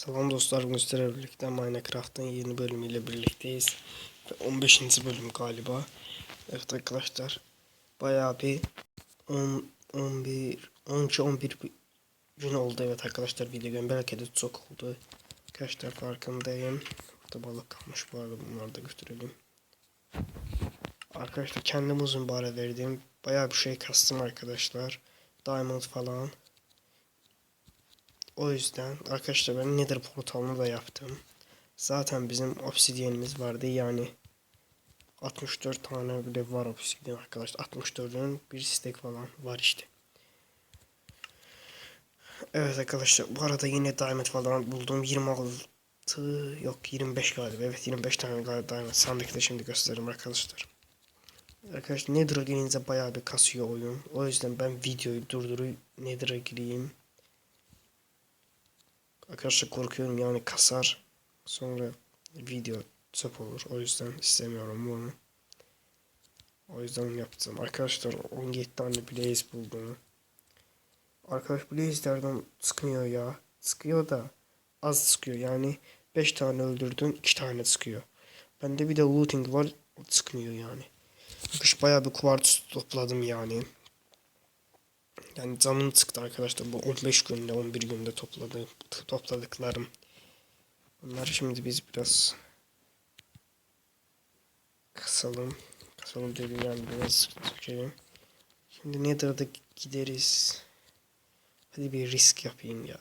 Selam dostlar, Müster'le birlikte Minecraft'ın yeni bölümüyle birlikteyiz. Ve 15. bölüm galiba. Evet arkadaşlar, bayağı bir 10, 11, 12, 11 bir gün oldu evet arkadaşlar video gün belki de çok oldu. Arkadaşlar farkındayım. Burada balık kalmış bu arada bunları da götürelim. Arkadaşlar kendim uzun bara verdim. Bayağı bir şey kastım arkadaşlar. Diamond falan. O yüzden arkadaşlar ben Nether portalını da yaptım. Zaten bizim obsidyenimiz vardı yani 64 tane bile var obsidyen arkadaşlar. 64'ün bir stack falan var işte. Evet arkadaşlar bu arada yine diamond falan buldum. 26 yok 25 galiba. Evet 25 tane galiba diamond. Sandıkta şimdi gösteririm arkadaşlar. Arkadaşlar Nether'a girince bayağı bir kasıyor oyun. O yüzden ben videoyu durdurup Nether'a gireyim. Arkadaşlar korkuyorum yani kasar. Sonra video çöp olur. O yüzden istemiyorum bunu. O yüzden yaptım. Arkadaşlar 17 tane blaze buldum. Arkadaş blaze'lerden sıkmıyor ya. Sıkıyor da az sıkıyor. Yani 5 tane öldürdün 2 tane sıkıyor. Bende bir de looting var o sıkmıyor yani. Kış bayağı bir kuvartz topladım yani. Yani canım çıktı arkadaşlar bu 15 günde 11 günde topladı, topladıklarım. Bunları şimdi biz biraz kısalım. Kısalım dedim yani biraz sökelim. Şimdi Nether'da gideriz. Hadi bir risk yapayım ya.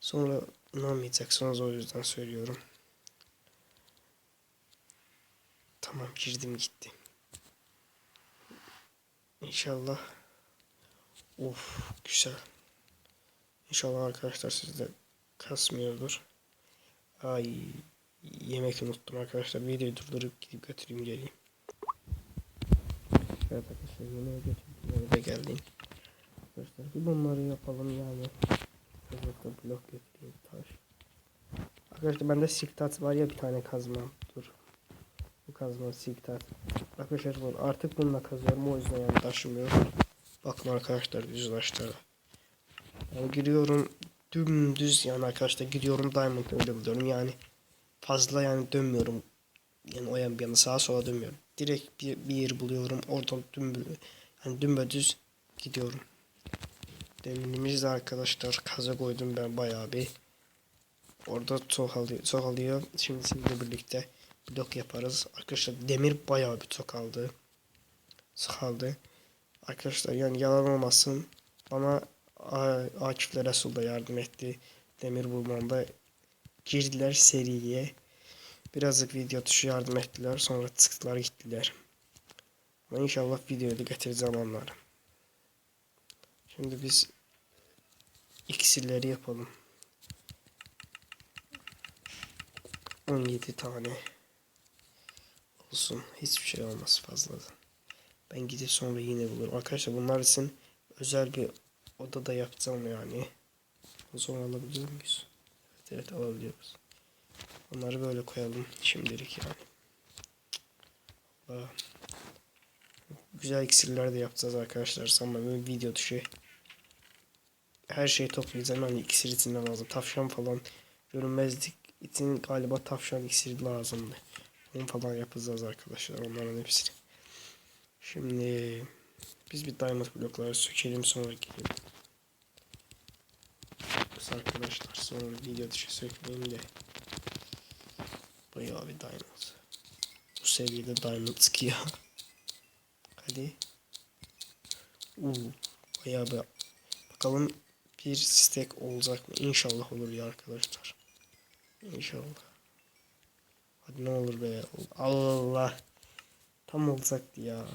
Sonra inanmayacaksınız o yüzden söylüyorum. Tamam girdim gitti. İnşallah Of güzel. İnşallah arkadaşlar sizde kasmıyordur. Ay yemek unuttum arkadaşlar. Videoyu durdurup gidip götüreyim geleyim. Evet arkadaşlar yemeğe götürdüm. Eve geldim. Arkadaşlar bir bunları yapalım yani. Özellikle blok götüreyim taş. Arkadaşlar bende siktat var ya bir tane kazmam. Dur. Bu kazma siktat. Arkadaşlar bunu artık bununla kazıyorum o yüzden yani taşımıyor. Bakın arkadaşlar düz taşlara. Yani giriyorum dümdüz yani arkadaşlar gidiyorum diamond öyle buluyorum yani fazla yani dönmüyorum. Yani o yan bir yana sağa sola dönmüyorum. Direkt bir, bir yer buluyorum oradan dümdüz yani dümdüz gidiyorum. Deminimizde arkadaşlar kaza koydum ben bayağı bir. Orada çok alıyor, çok alıyor. Şimdi sizinle birlikte blok yaparız. Arkadaşlar demir bayağı bir çok aldı. Arkadaşlar yani yalan olmasın bana Akif ile Resul da yardım etti. Demir bulmamda girdiler seriye. Birazcık video tuşu yardım ettiler. Sonra çıktılar gittiler. Ama inşallah videoyu da getireceğim onları. Şimdi biz iksirleri yapalım. 17 tane olsun. Hiçbir şey olmaz fazladan. Ben gidip sonra yine bulurum. Arkadaşlar bunlar için özel bir odada yapacağım yani. Zaman alabiliyor muyuz? Evet, evet alabiliyoruz. Onları böyle koyalım şimdilik yani. Allah. Güzel iksirler de yapacağız arkadaşlar. Böyle video dışı. Her şeyi toplayacağım. Hani iksir için de lazım. Tavşan falan görünmezlik için galiba tavşan iksiri lazımdı. Onu falan yapacağız arkadaşlar. Onların hepsini. Şimdi biz bir diamond blokları sökelim sonra gidelim. Biz arkadaşlar sonra video dışı sökmeyin de bayağı bir diamond. Bu seviyede diamond çıkıyor. Hadi. Uuu bayağı bir bakalım bir stack olacak mı? İnşallah olur ya arkadaşlar. İnşallah. Hadi ne olur be. Allah. Tam olacaktı ya.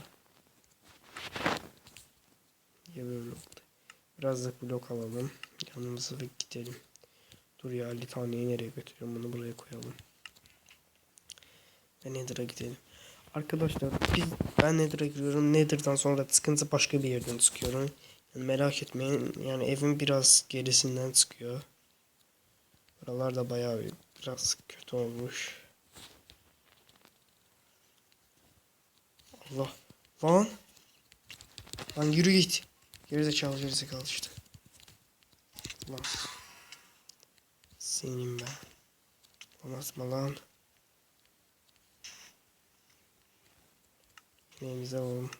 Oldu? Biraz da blok alalım. Yanımıza da gidelim. Dur ya 50 taneyi nereye götürüyorum? Bunu buraya koyalım. Ve Nether'a gidelim. Arkadaşlar biz ben Nether'a giriyorum. Nether'dan sonra sıkıntı başka bir yerden çıkıyorum. Yani merak etmeyin. Yani evin biraz gerisinden çıkıyor. Buralar da bayağı bir, biraz kötü olmuş. Allah. Lan. Lan yürü git. Gerizekalı gerizekalı işte. Lan. Senin ben. Mı lan? Neyimize alalım.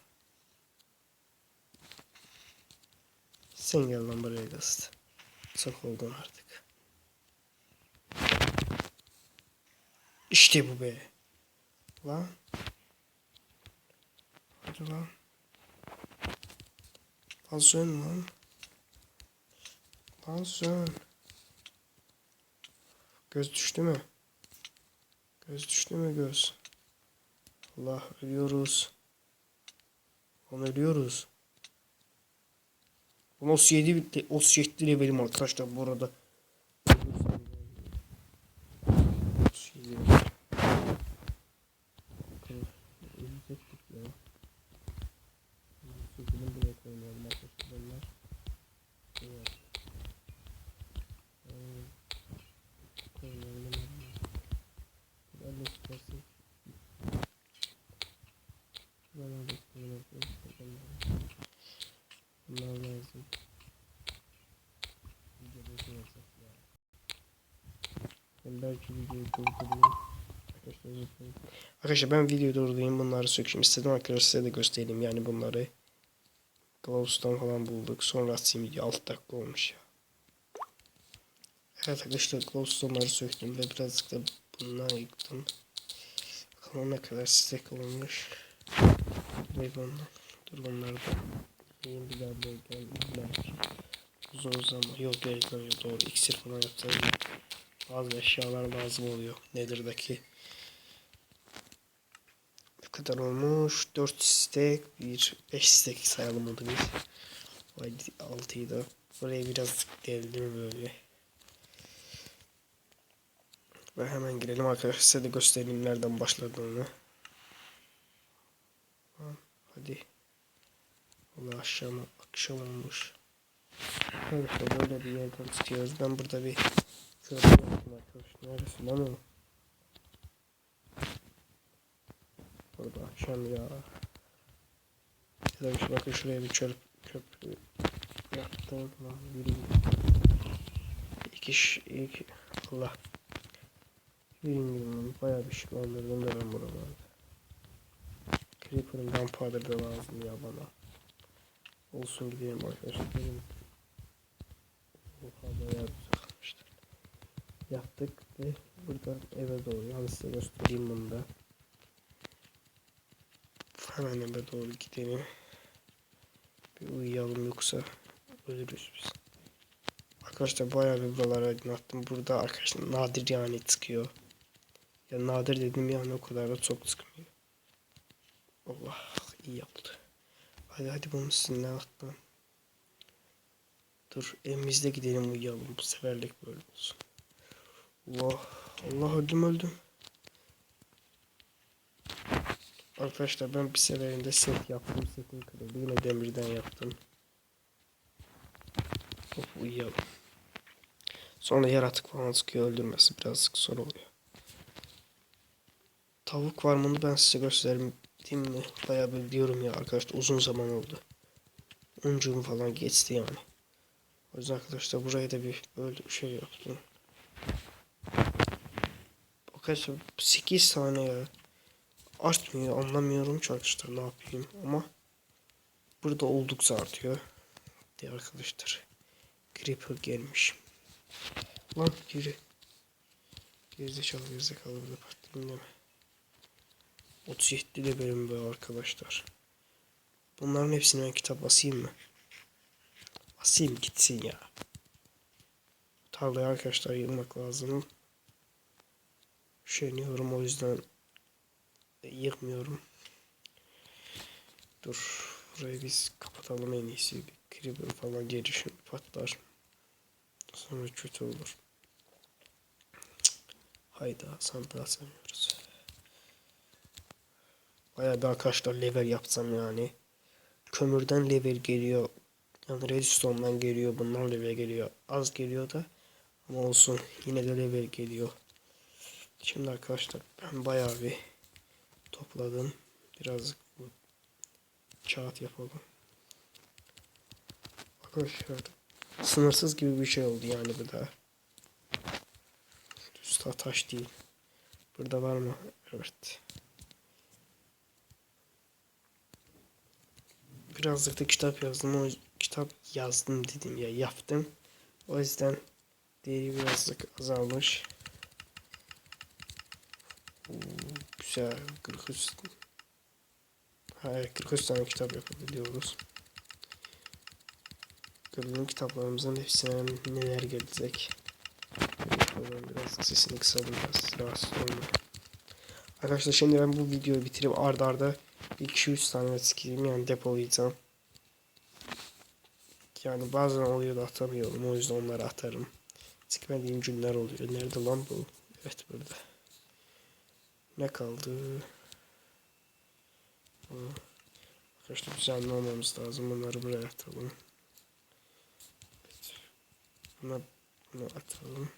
Sen gel lan buraya gazete. Çok oldun artık. İşte bu be. Lan. Hadi lan. Lan sön lan. Lan sön. Göz düştü mü? Göz düştü mü göz? Allah ölüyoruz. Lan ölüyoruz. Bu 37 bitti. 37 levelim arkadaşlar bu arada. 37 level. Bakın, ölecektik ya. Çekelim buraya koymayalım arkadaşlar bunlar. Evet. Ee, koymayalım. Ben de istersek. Ben de koymayalım. Bunlar lazım. Videoda koyacak ya. Ben belki videoyu durdurayım. Arkadaşlar ben videoyu durdurayım bunları sökeyim istedim arkadaşlar size de göstereyim yani bunları. Glowstone'dan falan bulduk. Sonra atayım video 6 dakika olmuş ya. Evet arkadaşlar Glowstone'ları söktüm ve birazcık da bundan yıktım. Bakalım ne kadar stack olmuş. Ve bunlar. Dur bunları da yiyeyim bir daha böyle gel. Belki uzun zaman yok gerekmiyor doğru iksir falan yapacağız. Bazı eşyalar lazım oluyor. Nether'daki. Ne kadar olmuş? 4 stack, 1 5 stack sayalım onu bir. Vay 6'yı da. Buraya biraz deldim böyle. Ve hemen girelim arkadaşlar size de göstereyim nereden başladığını. Hadi. Allah akşam akşam olmuş. Böyle bir yerden çıkıyoruz. Ben burada bir şöyle yapayım arkadaşlar. Neresi lan o? Burada akşam ya. Şu bakın şuraya bir çöp köprü yaptım lan yürüyün. İki ş- iki Allah. Yürüyün yürüyün. Bayağı bir şıklandırdım da ben buralarda. Creeper'ın gunpowder da lazım ya bana. Olsun gidelim arkadaşlar. Oha bayağı güzel. Yaptık ve buradan eve doğru. Yani size göstereyim bunu da. Hemen eve doğru gidelim. Bir uyuyalım yoksa ölürüz biz. Arkadaşlar bayağı bir buraları aydınlattım. Burada arkadaşlar nadir yani çıkıyor. Ya nadir dedim yani o kadar da çok çıkmıyor. Allah iyi yaptı. Hadi hadi bunu sizinle atlan. Dur evimizde gidelim uyuyalım. Bu seferlik böyle olsun. Allah Allah öldüm öldüm. Arkadaşlar ben bir seferinde set yaptım. Setim kırıldı. Yine demirden yaptım. Hop uyuyalım. Sonra yaratık falan sıkıyor öldürmesi birazcık zor oluyor. Tavuk var onu ben size göstereyim mi? Bayağı bir diyorum ya arkadaşlar uzun zaman oldu. 10 gün falan geçti yani. O yüzden arkadaşlar buraya da bir böyle şey yaptım. Arkadaşlar 8 tane ya. Artmıyor anlamıyorum ki arkadaşlar ne yapayım ama burada oldukça artıyor. Diye arkadaşlar. Creeper gelmiş. Lan yürü. Gerizekalı gerizekalı burada patlayayım deme. 37 de bölüm böyle arkadaşlar. Bunların hepsini ben kitap basayım mı? Basayım gitsin ya. Tarlayı arkadaşlar yığmak lazım. Üşeniyorum o yüzden yıkmıyorum. Dur. Burayı biz kapatalım en iyisi. Bir creeper falan gelir şimdi patlar. Sonra kötü olur. Hayda sandığa sanıyoruz. Bayağı bir arkadaşlar level yapsam yani. Kömürden level geliyor. Yani redstone'dan geliyor. Bundan level geliyor. Az geliyor da. Ama olsun. Yine de level geliyor. Şimdi arkadaşlar ben bayağı bir topladım. Birazcık bu kağıt yapalım. Arkadaşlar sınırsız gibi bir şey oldu yani bu da. Usta taş değil. Burada var mı? Evet. Birazcık da kitap yazdım. O kitap yazdım dedim ya yaptım. O yüzden değeri birazcık azalmış. Oo, güzel. 43 Hayır 43 tane kitap yapabiliyoruz. Gördüğüm kitaplarımızın hepsine neler gelecek. Yapalım biraz sesini kısalım biraz rahatsız olma. Arkadaşlar şimdi ben bu videoyu bitirip arda arda 2-3 tane sikeyim yani depolayacağım. Yani bazen oluyor da atamıyorum o yüzden onları atarım. Sikmediğim günler oluyor. Nerede lan bu? Evet burada. Ne kaldı? Arkadaşlar düzenli olmamız lazım. Bunları buraya atalım. Buna, bunu atalım.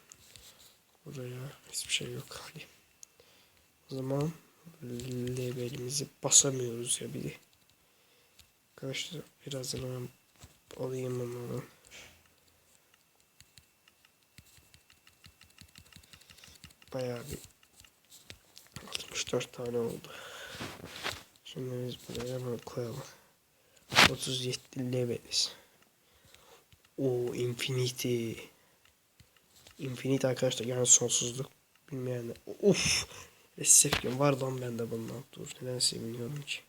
Buraya hiçbir şey yok hali. O zaman labelimizi basamıyoruz ya bir. Arkadaşlar biraz hemen alayım bunları. Bayağı bir 64 tane oldu. Şimdi biz buraya hemen koyalım. 37 leveliz. O infinity. Infinity arkadaşlar yani sonsuzluk bilmeyenler. Of. Resepsiyon var lan bende bundan. Dur neden seviniyorum ki.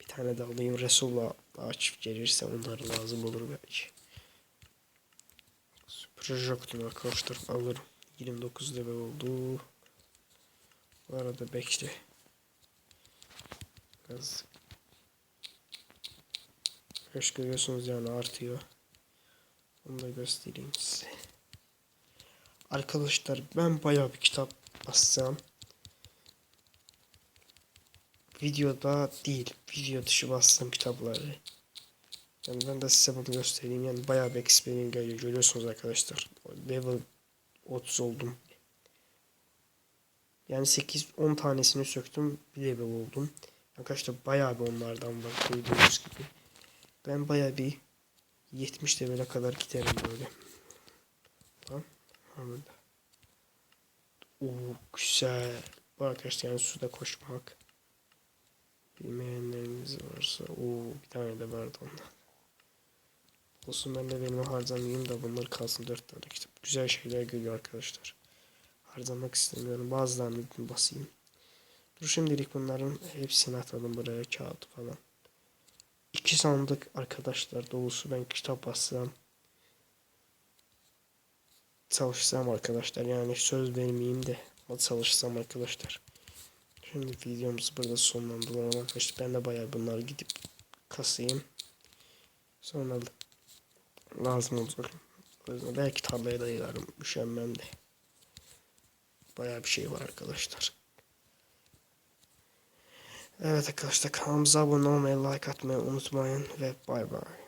Bir tane de alayım. Resul'la daha çift gelirse onlar lazım olur belki. Projektör arkadaşlar alırım. 29 level oldu. Bu arada bekle. Biraz Hoş görüyorsunuz yani artıyor. Onu da göstereyim size. Arkadaşlar ben bayağı bir kitap bassam. Videoda değil, video dışı bastım kitapları. Yani ben de size bunu göstereyim. Yani bayağı bir experience geliyor. Görüyorsunuz arkadaşlar. Level 30 oldum. Yani 8-10 tanesini söktüm. Bir level oldum. Arkadaşlar bayağı bir onlardan var. Gördüğünüz gibi. Ben bayağı bir 70 level'e kadar giderim böyle. Tamam. Hamurda. Oo güzel. Bu arkadaşlar yani suda koşmak. Bilmeyenleriniz varsa. Oo bir tane de vardı ondan. Olsun ben de benim harcamayayım da bunlar kalsın 4 tane kitap. Güzel şeyler geliyor arkadaşlar. Harcamak istemiyorum. Bazılarını basayım. Dur şimdilik bunların hepsini atalım buraya kağıt falan. İki sandık arkadaşlar dolusu ben kitap bassam. Çalışsam arkadaşlar yani söz vermeyeyim de çalışsam arkadaşlar. Şimdi videomuzu burada sonlandıralım arkadaşlar. Ben de bayağı bunları gidip kasayım. Sonra lazım olacak. Belki tarlaya da yığarım. Üşenmem de. Bayağı bir şey var arkadaşlar. Evet arkadaşlar kanalımıza abone olmayı, like atmayı unutmayın ve bay bay.